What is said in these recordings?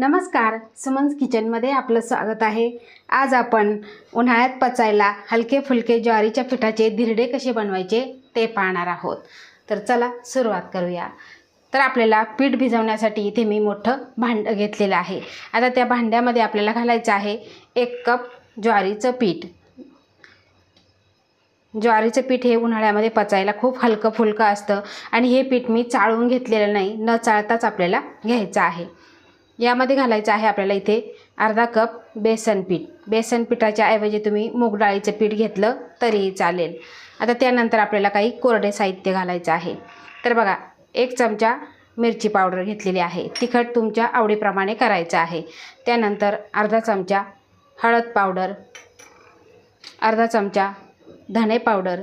नमस्कार सुमन्स किचनमध्ये आपलं स्वागत आहे. आज आपण उन्हाळ्यात पचायला हलके फुलके ज्वारीच्या पिठाचे धिरडे कसे बनवायचे ते पाहणार आहोत. तर चला सुरुवात करूया. तर आपल्याला पीठ भिजवण्यासाठी इथे मी मोठं भांडं घेतलेलं आहे. आता त्या भांड्यामध्ये आपल्याला घालायचं आहे एक कप ज्वारीचं पीठ. ज्वारीचं पीठ हे उन्हाळ्यामध्ये पचायला खूप हलकं फुलकं असतं आणि हे पीठ मी चाळून घेतलेलं नाही न चाळताच आपल्याला घ्यायचं आहे. यामध्ये घालायचं आहे आपल्याला इथे अर्धा कप बेसन पीठ. बेसन पिठाच्या ऐवजी तुम्ही मूगडाळीचं पीठ घेतलं तरीही चालेल. आता त्यानंतर आपल्याला काही कोरडे साहित्य घालायचं आहे. तर बघा एक चमचा मिरची पावडर घेतलेली आहे. तिखट तुमच्या आवडीप्रमाणे करायचं आहे. त्यानंतर अर्धा चमचा हळद पावडर अर्धा चमचा धने पावडर.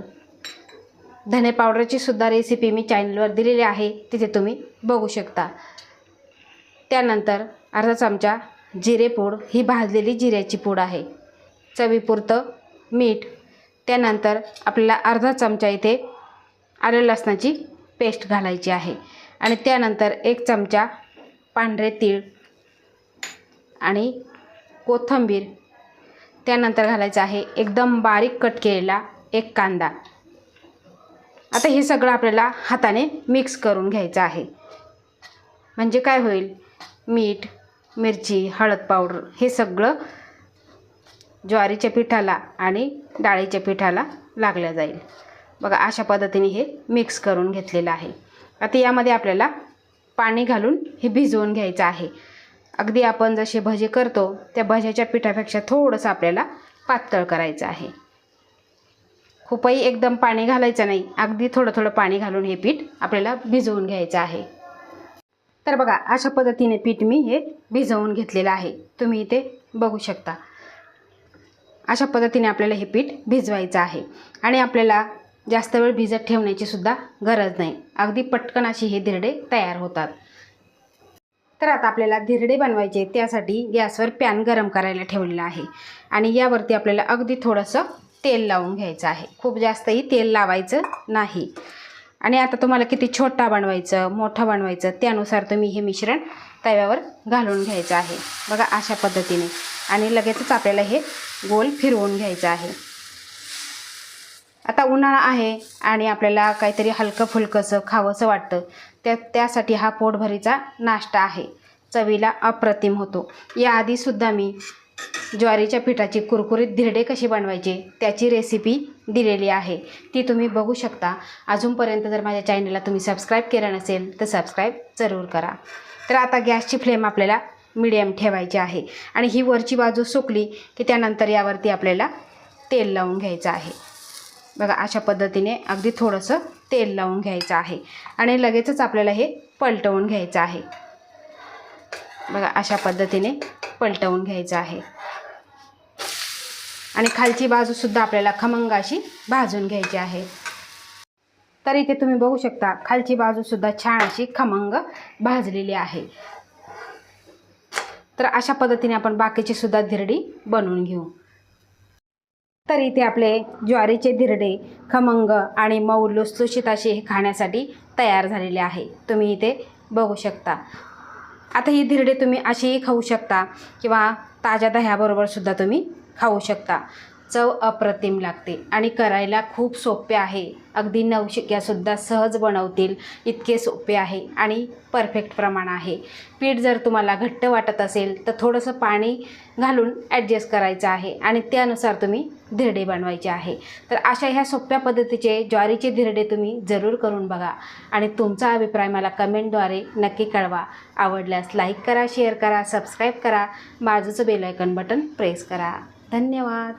धने पावडरची सुद्धा रेसिपी मी चॅनलवर दिलेली आहे. तिथे तुम्ही बघू शकता. त्यानंतर अर्धा चमचा जिरेपूड ही भाजलेली जिऱ्याची पूड आहे. चवीपुरतं मीठ. त्यानंतर आपल्याला अर्धा चमचा इथे आलं लसणाची पेस्ट घालायची आहे. आणि त्यानंतर एक चमचा पांढरे तीळ आणि कोथिंबीर. त्यानंतर घालायचं आहे एकदम बारीक कट केलेला एक कांदा. आता हे सगळं आपल्याला हाताने मिक्स करून घ्यायचं आहे. म्हणजे काय होईल? मीठ मिरची हळद पावडर हे सगळं ज्वारीच्या पिठाला आणि डाळीच्या पिठाला लागलं जाईल. बघा अशा पद्धतीने हे मिक्स करून घेतलेलं आहे. आता यामध्ये आपल्याला पाणी घालून हे भिजवून घ्यायचं आहे. अगदी आपण जसे भजे करतो त्या भज्याच्या पिठापेक्षा थोडंसं आपल्याला पातळ करायचं आहे. खूपही एकदम पाणी घालायचं नाही. अगदी थोडं थोडं पाणी घालून हे पीठ आपल्याला भिजवून घ्यायचं आहे. तर बघा अशा पद्धतीने पीठ मी हे भिजवून घेतलेलं आहे. तुम्ही इथे बघू शकता. अशा पद्धतीने आपल्याला हे पीठ भिजवायचं आहे. आणि आपल्याला जास्त वेळ भिजत ठेवण्याची सुद्धा गरज नाही. अगदी पटकन अशी हे धिरडे तयार होतात. तर आता आपल्याला धिरडे बनवायचे त्यासाठी गॅसवर पॅन गरम करायला ठेवलेला आहे. आणि यावरती आपल्याला अगदी थोडंसं तेल लावून घ्यायचं आहे. खूप जास्तही तेल लावायचं नाही. आणि आता तुम्हाला किती छोटा बनवायचं मोठं बनवायचं त्यानुसार तुम्ही हे मिश्रण तव्यावर घालून घ्यायचं आहे. बघा अशा पद्धतीने. आणि लगेचच आपल्याला हे गोल फिरवून घ्यायचं आहे. आता उन्हाळा आहे आणि आपल्याला काहीतरी हलकं फुलकंसं खावंसं वाटतं. त्या त्यासाठी हा पोटभरीचा नाश्ता आहे. चवीला अप्रतिम होतो. याआधीसुद्धा मी ज्वारीच्या पिठाची कुरकुरीत धिरडे कशी बनवायचे त्याची रेसिपी दिलेली आहे. ती तुम्ही बघू शकता. अजूनपर्यंत जर माझ्या चॅनलला तुम्ही सबस्क्राईब केलं नसेल तर सबस्क्राईब जरूर करा. तर आता गॅसची फ्लेम आपल्याला मिडियम ठेवायची आहे. आणि ही वरची बाजू सुकली की त्यानंतर यावरती आपल्याला तेल लावून घ्यायचं आहे. बघा अशा पद्धतीने अगदी थोडंसं तेल लावून घ्यायचं आहे. आणि लगेचच आपल्याला हे पलटवून घ्यायचं आहे. बघा अशा पद्धतीने पलटवून घ्यायचं आहे. आणि खालची बाजूसुद्धा आपल्याला खमंग अशी भाजून घ्यायची आहे. तर इथे तुम्ही बघू शकता खालची बाजूसुद्धा छान अशी खमंग भाजलेली आहे. तर अशा पद्धतीने आपण बाकीची सुद्धा धिरडी बनवून घेऊ. तर इथे आपले ज्वारीचे धिरडे खमंग आणि मऊ लुसलुशीत असे हे खाण्यासाठी तयार झालेले आहे. तुम्ही इथे बघू शकता. आता ही धिरडे तुम्ही अशीही खाऊ शकता किंवा ताज्या दह्याबरोबर सुद्धा तुम्ही खाऊ शकता. चव अप्रतिम लागते आणि करायला खूप सोपे आहे. अगदी नवशिक्यासुद्धा सहज बनवतील इतके सोपे आहे आणि परफेक्ट प्रमाण आहे. पीठ जर तुम्हाला घट्ट वाटत असेल तर थोडंसं पाणी घालून ॲडजस्ट करायचं आहे आणि त्यानुसार तुम्ही धिरडे बनवायचे आहे. तर अशा ह्या सोप्या पद्धतीचे ज्वारीचे धिरडे तुम्ही जरूर करून बघा आणि तुमचा अभिप्राय मला कमेंटद्वारे नक्की कळवा. आवडल्यास लाईक करा शेअर करा सबस्क्राईब करा. बाजूचं बेलायकन बटन प्रेस करा. धन्यवाद.